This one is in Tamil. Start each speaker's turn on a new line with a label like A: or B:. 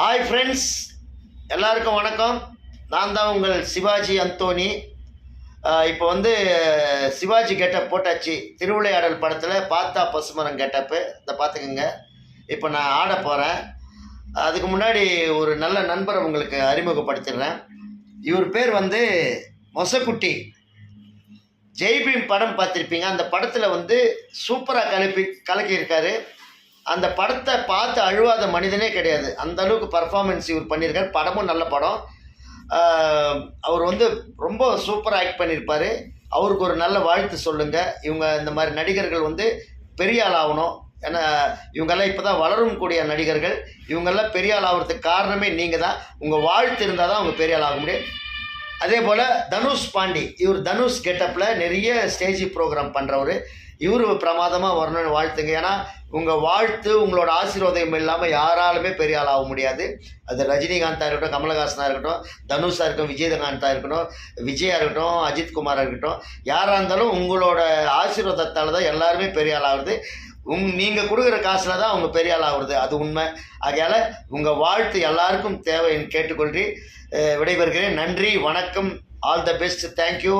A: ஹாய் ஃப்ரெண்ட்ஸ் எல்லாருக்கும் வணக்கம். நான் தான் உங்கள் சிவாஜி அந்தோனி இப்போ வந்து சிவாஜி கெட்டப் போட்டாச்சு. திருவிளையாடல் படத்தில் பார்த்தா பசுமரம் கெட்டப்பு இதை பார்த்துக்குங்க. இப்போ நான் ஆட போகிறேன் அதுக்கு முன்னாடி ஒரு நல்ல நண்பரை உங்களுக்கு அறிமுகப்படுத்திடுறேன். இவர் பேர் வந்து மொசக்குட்டி. ஜெய்பீம் படம் பார்த்துருப்பீங்க. அந்த படத்தில் வந்து சூப்பராக கலப்பி கலக்கியிருக்காரு. அந்த படத்தை பார்த்து அழுவாத மனிதனே கிடையாது. அந்த அளவுக்கு பர்ஃபார்மன்ஸ் இவர் பண்ணியிருக்கார். படமும் நல்ல படம். அவர் வந்து ரொம்ப சூப்பராக ஆக்ட் பண்ணியிருப்பார். அவருக்கு ஒரு நல்ல வாழ்த்து சொல்லுங்கள் இவங்க இந்த மாதிரி நடிகர்கள் வந்து பெரிய ஆள் ஆகணும். ஏன்னா இவங்கெல்லாம் இப்போ தான் வளரும் கூடிய நடிகர்கள். இவங்கெல்லாம் பெரிய ஆள் ஆகிறதுக்கு காரணமே நீங்கள் தான் உங்கள் வாழ்த்து இருந்தால் தான் அவங்க பெரிய ஆள் ஆக முடியும். அதே போல் தனுஷ் பாண்டி இவர் தனுஷ் கெட்டப்பில் நிறைய ஸ்டேஜ் ப்ரோக்ராம் பண்ணுறவர் இவர் பிரமாதமாக வரணும்னு வாழ்த்துங்க. ஏன்னா உங்கள் வாழ்த்து உங்களோட ஆசீர்வாதம் இல்லாமல் யாராலுமே பெரிய ஆளாக முடியாது. அது ரஜினிகாந்தாக இருக்கட்டும் கமலஹாசனாக இருக்கட்டும் தனுஷாக இருக்கட்டும் விஜயகாந்தாக இருக்கட்டும் விஜயா இருக்கட்டும் அஜித்குமாராக இருக்கட்டும் யாராக இருந்தாலும் உங்களோட ஆசீர்வாதத்தால் தான் எல்லாருமே பெரிய ஆள் உங் நீங்கள் கொடுக்குற காசில் தான் அவங்க பெரிய ஆள் ஆகுறது. அது உண்மை. ஆகையால் உங்கள் வாழ்த்து எல்லாருக்கும் தேவைன்னு கேட்டுக்கொள்கிறேன் விடைபெறுகிறேன். நன்றி வணக்கம். All the best thank you